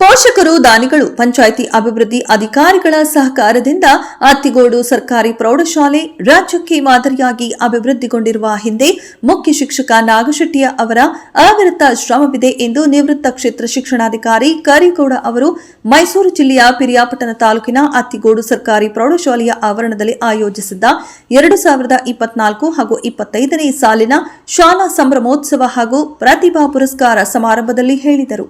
ಪೋಷಕರು, ದಾನಿಗಳು, ಪಂಚಾಯಿತಿ ಅಭಿವೃದ್ಧಿ ಅಧಿಕಾರಿಗಳ ಸಹಕಾರದಿಂದ ಅತ್ತಿಗೋಡು ಸರ್ಕಾರಿ ಪ್ರೌಢಶಾಲೆ ರಾಜ್ಯಕ್ಕೆ ಮಾದರಿಯಾಗಿ ಅಭಿವೃದ್ಧಿಗೊಂಡಿರುವ ಹಿಂದೆ ಮುಖ್ಯ ಶಿಕ್ಷಕ ನಾಗಶೆಟ್ಟಿಯ ಅವರ ಅವಿರತ ಶ್ರಮವಿದೆ ಎಂದು ನಿವೃತ್ತ ಕ್ಷೇತ್ರ ಶಿಕ್ಷಣಾಧಿಕಾರಿ ಕರಿಗೌಡ ಅವರು ಮೈಸೂರು ಜಿಲ್ಲೆಯ ಪಿರಿಯಾಪಟ್ಟಣ ತಾಲೂಕಿನ ಅತ್ತಿಗೋಡು ಸರ್ಕಾರಿ ಪ್ರೌಢಶಾಲೆಯ ಆವರಣದಲ್ಲಿ ಆಯೋಜಿಸಿದ್ದ ಎರಡು ಸಾವಿರದ ಇಪ್ಪತ್ನಾಲ್ಕು ಹಾಗೂ ಇಪ್ಪತ್ತೈದನೇ ಸಾಲಿನ ಶಾಲಾ ಸಂಭ್ರಮೋತ್ಸವ ಹಾಗೂ ಪ್ರತಿಭಾ ಪುರಸ್ಕಾರ ಸಮಾರಂಭದಲ್ಲಿ ಹೇಳಿದರು.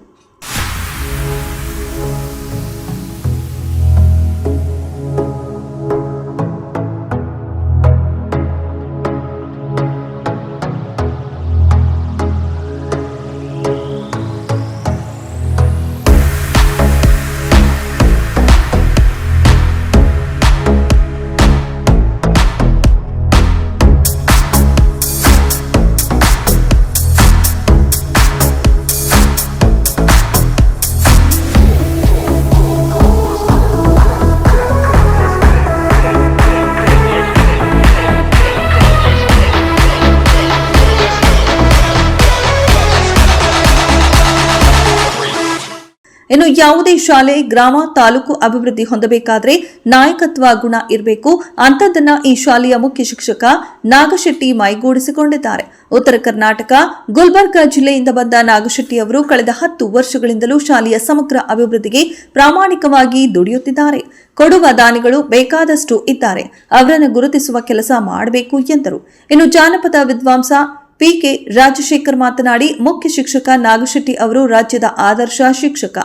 ಇನ್ನು ಯಾವುದೇ ಶಾಲೆ, ಗ್ರಾಮ, ತಾಲೂಕು ಅಭಿವೃದ್ಧಿ ಹೊಂದಬೇಕಾದ್ರೆ ನಾಯಕತ್ವ ಗುಣ ಇರಬೇಕು. ಅಂತದನ್ನ ಈ ಶಾಲೆಯ ಮುಖ್ಯ ಶಿಕ್ಷಕ ನಾಗಶೆಟ್ಟಿ ಮೈಗೂಡಿಸಿಕೊಂಡಿದ್ದಾರೆ ಉತ್ತರ ಕರ್ನಾಟಕ, ಗುಲ್ಬರ್ಗಾ ಜಿಲ್ಲೆಯಿಂದ ಬಂದ ನಾಗಶೆಟ್ಟಿ ಅವರು ಕಳೆದ ಹತ್ತು ವರ್ಷಗಳಿಂದಲೂ ಶಾಲೆಯ ಸಮಗ್ರ ಅಭಿವೃದ್ಧಿಗೆ ಪ್ರಾಮಾಣಿಕವಾಗಿ ದುಡಿಯುತ್ತಿದ್ದಾರೆ. ಕೊಡುವ ದಾನಿಗಳು ಬೇಕಾದಷ್ಟು ಇದ್ದಾರೆ. ಅವರನ್ನು ಗುರುತಿಸುವ ಕೆಲಸ ಮಾಡಬೇಕು ಎಂದರು. ಇನ್ನು ಜಾನಪದ ವಿದ್ವಾಂಸ ಪಿಕೆ ರಾಜಶೇಖರ್ ಮಾತನಾಡಿ ಮುಖ್ಯ ಶಿಕ್ಷಕ ನಾಗಶೆಟ್ಟಿ ಅವರು ರಾಜ್ಯದ ಆದರ್ಶ ಶಿಕ್ಷಕ.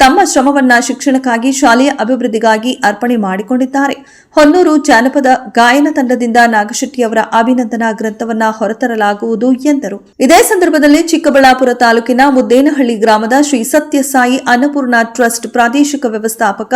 ತಮ್ಮ ಶ್ರಮವನ್ನ ಶಿಕ್ಷಣಕ್ಕಾಗಿ ಶಾಲೆಯ ಅಭಿವೃದ್ಧಿಗಾಗಿ ಅರ್ಪಣೆ ಮಾಡಿಕೊಂಡಿದ್ದಾರೆ. ಹೊನ್ನೂರು ಜಾನಪದ ಗಾಯನ ತಂಡದಿಂದ ನಾಗಶೆಟ್ಟಿಯವರ ಅಭಿನಂದನಾ ಗ್ರಂಥವನ್ನ ಹೊರತರಲಾಗುವುದು ಎಂದರು. ಇದೇ ಸಂದರ್ಭದಲ್ಲಿ ಚಿಕ್ಕಬಳ್ಳಾಪುರ ತಾಲೂಕಿನ ಮುದ್ದೇನಹಳ್ಳಿ ಗ್ರಾಮದ ಶ್ರೀ ಸತ್ಯಸಾಯಿ ಅನ್ನಪೂರ್ಣ ಟ್ರಸ್ಟ್ ಪ್ರಾದೇಶಿಕ ವ್ಯವಸ್ಥಾಪಕ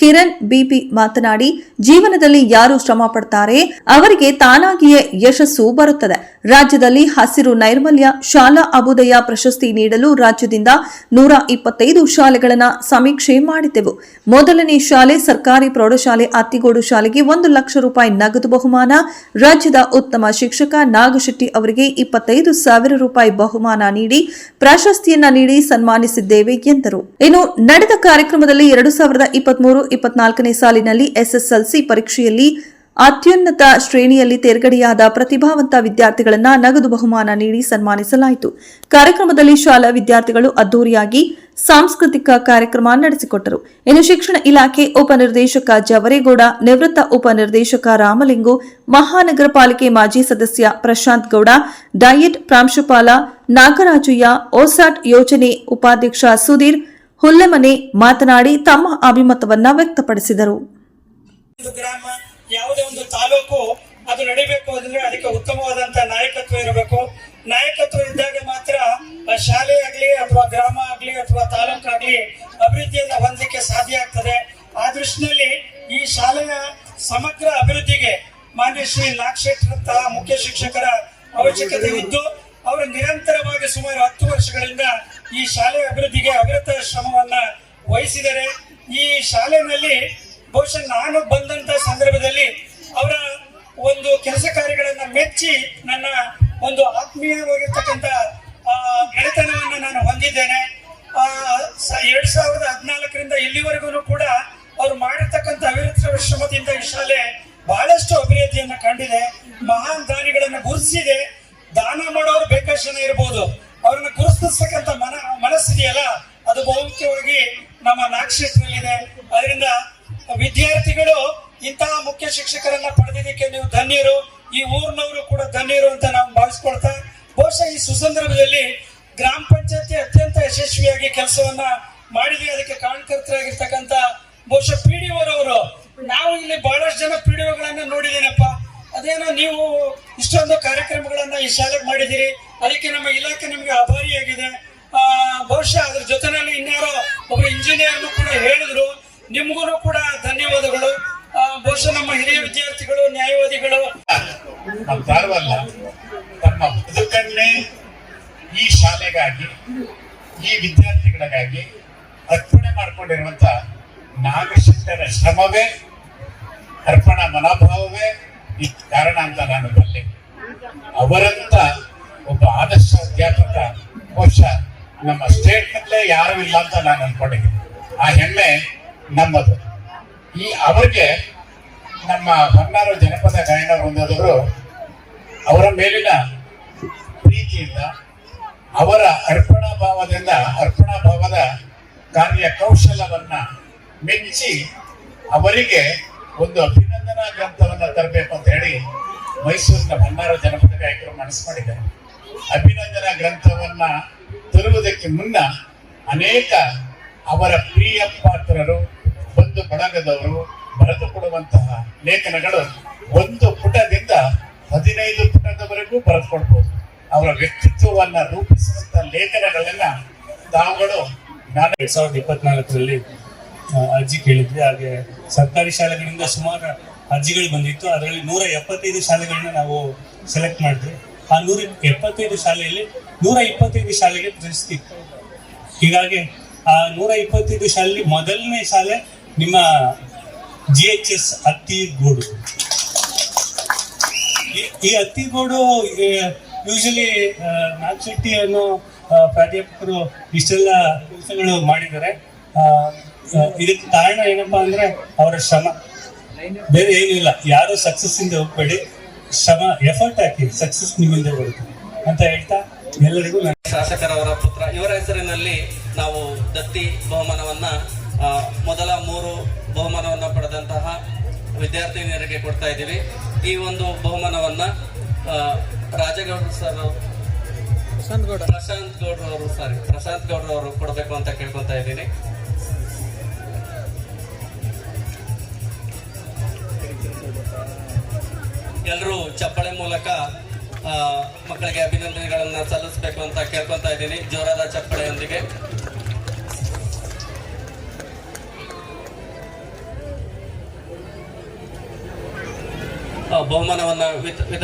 ಕಿರಣ್ ಬಿಪಿ ಮಾತನಾಡಿ, ಜೀವನದಲ್ಲಿ ಯಾರು ಶ್ರಮ ಪಡ್ತಾರೆ, ಅವರಿಗೆ ತಾನಾಗಿಯೇ ಯಶಸ್ಸು ಬರುತ್ತದೆ. ರಾಜ್ಯದಲ್ಲಿ ಹಸಿರು ನೈರ್ಮಲ್ಯ, ಶಾಲಾ ಅಭುದಯ ಪ್ರಶಸ್ತಿ ನೀಡಲು ರಾಜ್ಯದಿಂದ ನೂರ ಇಪ್ಪತ್ತೈದು ಶಾಲೆಗಳನ್ನ ಸಮೀಕ್ಷೆ ಮಾಡಿದ್ದೆವು ಮೊದಲನೇ ಶಾಲೆ ಸರ್ಕಾರಿ ಪ್ರೌಢಶಾಲೆ ಅತ್ತಿಗೋಡು ಶಾಲೆಗೆ ಒಂದು ಲಕ್ಷ ರೂಪಾಯಿ ನಗದು ಬಹುಮಾನ, ರಾಜ್ಯದ ಉತ್ತಮ ಶಿಕ್ಷಕ ನಾಗಶೆಟ್ಟಿ ಅವರಿಗೆ ಇಪ್ಪತ್ತೈದು ಸಾವಿರ ರೂಪಾಯಿ ಬಹುಮಾನ ನೀಡಿ ಪ್ರಶಸ್ತಿಯನ್ನ ನೀಡಿ ಸನ್ಮಾನಿಸಿದ್ದೇವೆ ಎಂದರು. ಇನ್ನು ನಡೆದ ಕಾರ್ಯಕ್ರಮದಲ್ಲಿ ಎರಡು ಸಾವಿರದ ಇಪ್ಪತ್ಮೂರು, ಇಪ್ಪತ್ನಾಲ್ಕನೇ ಸಾಲಿನಲ್ಲಿ ಎಸ್ಎಸ್ಎಲ್ಸಿ ಪರೀಕ್ಷೆಯಲ್ಲಿ ಅತ್ಯುನ್ನತ ಶ್ರೇಣಿಯಲ್ಲಿ ತೇರ್ಗಡೆಯಾದ ಪ್ರತಿಭಾವಂತ ವಿದ್ಯಾರ್ಥಿಗಳನ್ನು ನಗದು ಬಹುಮಾನ ನೀಡಿ ಸನ್ಮಾನಿಸಲಾಯಿತು. ಕಾರ್ಯಕ್ರಮದಲ್ಲಿ ಶಾಲಾ ವಿದ್ಯಾರ್ಥಿಗಳು ಅದ್ದೂರಿಯಾಗಿ ಸಾಂಸ್ಕೃತಿಕ ಕಾರ್ಯಕ್ರಮ ನಡೆಸಿಕೊಟ್ಟರು. ಇನ್ನು ಶಿಕ್ಷಣ ಇಲಾಖೆ ಉಪನಿರ್ದೇಶಕ ಜವರೇಗೌಡ, ನಿವೃತ್ತ ಉಪನಿರ್ದೇಶಕ ರಾಮಲಿಂಗು, ಮಹಾನಗರ ಪಾಲಿಕೆ ಮಾಜಿ ಸದಸ್ಯ ಪ್ರಶಾಂತ್ ಗೌಡ, ಡಯಟ್ ಪ್ರಾಂಶುಪಾಲ ನಾಗರಾಜಯ್ಯ, ಓಸಾಟ್ ಯೋಜನೆ ಉಪಾಧ್ಯಕ್ಷ ಸುಧೀರ್ ಹುಲ್ಲೆಮನೆ ಮಾತನಾಡಿ ತಮ್ಮ ಅಭಿಮತವನ್ನು ವ್ಯಕ್ತಪಡಿಸಿದರು. ಯಾವುದೇ ಒಂದು ತಾಲೂಕು ಅದು ನಡಿಬೇಕು ಅಂದ್ರೆ ಅದಕ್ಕೆ ಉತ್ತಮವಾದಂತ ನಾಯಕತ್ವ ಇರಬೇಕು. ನಾಯಕತ್ವ ಇದ್ದಾಗ ಮಾತ್ರ ಶಾಲೆ ಆಗ್ಲಿ ಅಥವಾ ಗ್ರಾಮ ಆಗ್ಲಿ ಅಥವಾ ತಾಲೂಕು ಆಗ್ಲಿ ಅಭಿವೃದ್ಧಿಯನ್ನ ಹೊಂದಲಿಕ್ಕೆ ಸಾಧ್ಯ ಆಗ್ತದೆ. ಆ ದೃಷ್ಟಿನಲ್ಲಿ ಈ ಶಾಲೆಯ ಸಮಗ್ರ ಅಭಿವೃದ್ಧಿಗೆ ಮಾನ್ಯ ಶ್ರೀ ನಾಗಶೇಟ್ರಂತಹ ಮುಖ್ಯ ಶಿಕ್ಷಕರ ಅವಶ್ಯಕತೆ ಇದ್ದು, ಅವರು ನಿರಂತರವಾಗಿ ಸುಮಾರು ಹತ್ತು ವರ್ಷಗಳಿಂದ ಈ ಶಾಲೆಯ ಅಭಿವೃದ್ಧಿಗೆ ಅವಿರತ ಶ್ರಮವನ್ನ ವಹಿಸಿದರೆ ಈ ಶಾಲೆಯಲ್ಲಿ ಬಹುಶಃ ನಾನು ಬಂದಂತ ಸಂದರ್ಭದಲ್ಲಿ ಅವರ ಒಂದು ಕೆಲಸ ಕಾರ್ಯಗಳನ್ನ ಮೆಚ್ಚಿ ನನ್ನ ಒಂದು ಆತ್ಮೀಯವಾಗಿರ್ತಕ್ಕಂಥ ಗೆಳೆತನವನ್ನು ನಾನು ಹೊಂದಿದ್ದೇನೆ. ಎರಡ್ ಸಾವಿರದ ಹದಿನಾಲ್ಕರಿಂದ ಇಲ್ಲಿವರೆಗೂ ಕೂಡ ಅವ್ರು ಮಾಡಿರ್ತಕ್ಕಂಥ ಅವಿರತ ಶ್ರಮದಿಂದ ಈ ಶಾಲೆ ಬಹಳಷ್ಟು ಅಭಿವೃದ್ಧಿಯನ್ನು ಕಂಡಿದೆ. ಮಹಾನ್ ದಾನಿಗಳನ್ನು ಗುರುತಿಸಿದೆ. ದಾನ ಮಾಡೋರು ಬೇಕಷ್ಟು ಜನ ಇರ್ಬೋದು. ಅವ್ರನ್ನ ಮನ ಮನಸ್ಸಿದೆಯಲ್ಲ ಅದು ಬಹುಮುಖ್ಯವಾಗಿ ನಮ್ಮ ನಾಕ್ಷೇತ್ರದಲ್ಲಿದೆ ಅದರಿಂದ ವಿದ್ಯಾರ್ಥಿಗಳು ಇಂತಹ ಮುಖ್ಯ ಶಿಕ್ಷಕರನ್ನ ಪಡೆದಿದ್ದಕ್ಕೆ ನೀವು ಧನ್ಯರು. ಈ ಊರಿನವರು ಕೂಡ ಧನ್ಯರು ಅಂತ ನಾವು ಭಾವಿಸ್ಕೊಳ್ತಾ, ಬಹುಶಃ ಈ ಸುಸಂದರ್ಭದಲ್ಲಿ ಗ್ರಾಮ ಪಂಚಾಯತಿ ಅತ್ಯಂತ ಯಶಸ್ವಿಯಾಗಿ ಕೆಲಸವನ್ನ ಮಾಡಿದ್ವಿ ಅದಕ್ಕೆ ಕಾರಣಕರ್ತರಾಗಿರ್ತಕ್ಕಂಥ ಬಹುಶಃ ಪಿ ಡಿ ಓರವರು, ನಾವು ಇಲ್ಲಿ ಬಹಳಷ್ಟು ಜನ ಪಿ ಡಿ ನೋಡಿದ್ದೇನಪ್ಪ. ಅದೇನೋ ನೀವು ಇಷ್ಟೊಂದು ಕಾರ್ಯಕ್ರಮಗಳನ್ನ ಈ ಶಾಲೆಗೆ ಮಾಡಿದಿರಿ ಅದಕ್ಕೆ ನಮ್ಮ ಇಲಾಖೆ ನಿಮಗೆ ಆಭಾರಿಯಾಗಿದೆ. ಬಹುಶಃ ಅದ್ರ ಜೊತೆನಲ್ಲಿ ಇನ್ಯಾರೋ ಒಬ್ಬರು ಇಂಜಿನಿಯರ್ ಕೂಡ ಹೇಳಿದ್ರು. ನಿಮ್ಗೂ ಕೂಡ ಧನ್ಯವಾದಗಳು. ಬಹುಶಃ ನಮ್ಮ ಹಿರಿಯ ವಿದ್ಯಾರ್ಥಿಗಳು, ನ್ಯಾಯವಾದಿಗಳು. ನಮ್ಮ ತಮ್ಮ ಬದುಕನ್ನೇ ಈ ಶಾಲೆಗಾಗಿ, ಈ ವಿದ್ಯಾರ್ಥಿಗಳಿಗಾಗಿ ಅರ್ಪಣೆ ಮಾಡಿಕೊಂಡಿರುವಂತ ನಾಗಶೆಟ್ಟರ ಶ್ರಮವೇ, ಅರ್ಪಣಾ ಮನೋಭಾವವೇ, ಈ ಕಾರಣ ಅಂತ ನಾನು ಬಲ್ಲೆ. ಅವರಂತ ಒಬ್ಬ ಆದರ್ಶ ಅಧ್ಯಾಪಕ, ಬಹುಶಃ ನಮ್ಮ ಸ್ಟೇಟ್ ಯಾರೂ ಯಾರು ಇಲ್ಲ ಅಂತ ನಾನು ಅನ್ಕೊಂಡಿದ್ದೀನಿ. ಆ ಹೆಮ್ಮೆ ನಮ್ಮದು. ಈ ಅವರಿಗೆ ನಮ್ಮ ಹೊನ್ನಾರು ಜನಪದ ಗಾಯನ ವೃಂದದವರು ಅವರ ಮೇಲಿನ ಪ್ರೀತಿಯಿಂದ, ಅವರ ಅರ್ಪಣಾ ಭಾವದಿಂದ, ಅರ್ಪಣಾ ಭಾವದ ಕಾರ್ಯ ಕೌಶಲವನ್ನ ಮೆಚ್ಚಿ ಅವರಿಗೆ ಒಂದು ಅಭಿನಂದನಾ ಗ್ರಂಥವನ್ನ ತರಬೇಕು ಅಂತ ಹೇಳಿ ಮೈಸೂರಿನ ಭಂಡಾರ ಜನಪದ ಗಾಯಕರು ಮನಸ್ಸು ಮಾಡಿದ್ದಾರೆ ಅಭಿನಂದನಾ ಗ್ರಂಥವನ್ನ ತರುವುದಕ್ಕೆ ಮುನ್ನ ಅನೇಕ ಅವರ ಪ್ರಿಯ ಪಾತ್ರರು ಬಂಧು ಬಳಗದವರು ಬರೆದು ಕೊಡುವಂತಹ ಲೇಖನಗಳು ಒಂದು ಪುಟದಿಂದ ಹದಿನೈದು ಪುಟದವರೆಗೂ ಬರೆದು ಕೊಡ್ಬೋದು. ಅವರ ವ್ಯಕ್ತಿತ್ವವನ್ನ ರೂಪಿಸುವಂತಹ ಲೇಖನಗಳನ್ನ ತಾವುಗಳು ನಾನು ಎರಡ್ ಸಾವಿರದ ಇಪ್ಪತ್ನಾಲ್ಕರಲ್ಲಿ ಅರ್ಜಿ ಕೇಳಿದ್ವಿ. ಹಾಗೆ ಸರ್ಕಾರಿ ಶಾಲೆಗಳಿಂದ ಸುಮಾರು ಅರ್ಜಿಗಳು ಬಂದಿತ್ತು. ಅದರಲ್ಲಿ ನೂರ ಎಪ್ಪತ್ತೈದು ಶಾಲೆಗಳನ್ನ ನಾವು ಸೆಲೆಕ್ಟ್ ಮಾಡಿದ್ವಿ. ಆ ನೂರ ಎಪ್ಪತ್ತೈದು ಶಾಲೆಯಲ್ಲಿ ನೂರ ಇಪ್ಪತ್ತೈದು ಶಾಲೆಗೆ ಪ್ರಶಸ್ತಿ. ಹೀಗಾಗಿ ಆ ನೂರ ಇಪ್ಪತ್ತೈದು ಶಾಲೆಯಲ್ಲಿ ಮೊದಲನೇ ಶಾಲೆ ನಿಮ್ಮ ಜಿ ಎಚ್ ಎಸ್ ಹತ್ತಿಗೋಡು ಈ- ಹತ್ತಿಗೋಡು ಯೂಶಲಿ ನಾಗಶೆಟ್ಟಿ ಅನ್ನೋ ಪ್ರಾಧ್ಯಾಪಕರು ಇಷ್ಟೆಲ್ಲ ಕೆಲಸಗಳು ಮಾಡಿದ್ದಾರೆ. ಇದಕ್ಕೆ ಕಾರಣ ಏನಪ್ಪಾ ಅಂದ್ರೆ ಅವರ ಶ್ರಮ. ಬೇರೆ ಏನೂ ಇಲ್ಲ. ಯಾರು ಸಕ್ಸಸ್ ಇಂದ ಹೋಗ್ಬೇಡಿ ಶ್ರಮ ಎಫರ್ಟ್ ಹಾಕಿ ಸಕ್ಸಸ್ ನಿಮ್ಮಿಂದ ಬರುತ್ತೆ. ಅಂತ ಹೇಳ್ತಾ ಎಲ್ಲರಿಗೂ ಶಾಸಕರವರ ಪುತ್ರ. ಇವರ ಹೆಸರಿನಲ್ಲಿ ನಾವು ದತ್ತಿ ಬಹುಮಾನವನ್ನ ಮೊದಲ ಮೂರು ಬಹುಮಾನವನ್ನು ಪಡೆದಂತಹ ವಿದ್ಯಾರ್ಥಿನಿಯರಿಗೆ ಕೊಡ್ತಾ ಇದ್ದೀವಿ. ಈ ಒಂದು ಬಹುಮಾನವನ್ನ ರಾಜಗೌಡ ಸರ್ ಪ್ರಶಾಂತ್ ಗೌಡ್ರು ಅವರು ಸಾರಿ ಪ್ರಶಾಂತ್ ಗೌಡ್ರು ಅವರು ಕೊಡಬೇಕು ಅಂತ ಕೇಳ್ಕೊತಾ ಇದ್ದೀನಿ. ಎಲ್ಲರೂ ಚಪ್ಪಳೆ ಮೂಲಕ ಮಕ್ಕಳಿಗೆ ಅಭಿನಂದನೆಗಳನ್ನ ಸಲ್ಲಿಸಬೇಕು ಅಂತ ಕೇಳ್ಕೊತಾ ಇದ್ದೀನಿ. ಜೋರಾದ ಚಪ್ಪಳೆಯೊಂದಿಗೆ. ಆ, ಬಹುಮಾನವನ್ನ ವಿತ- ವಿತ-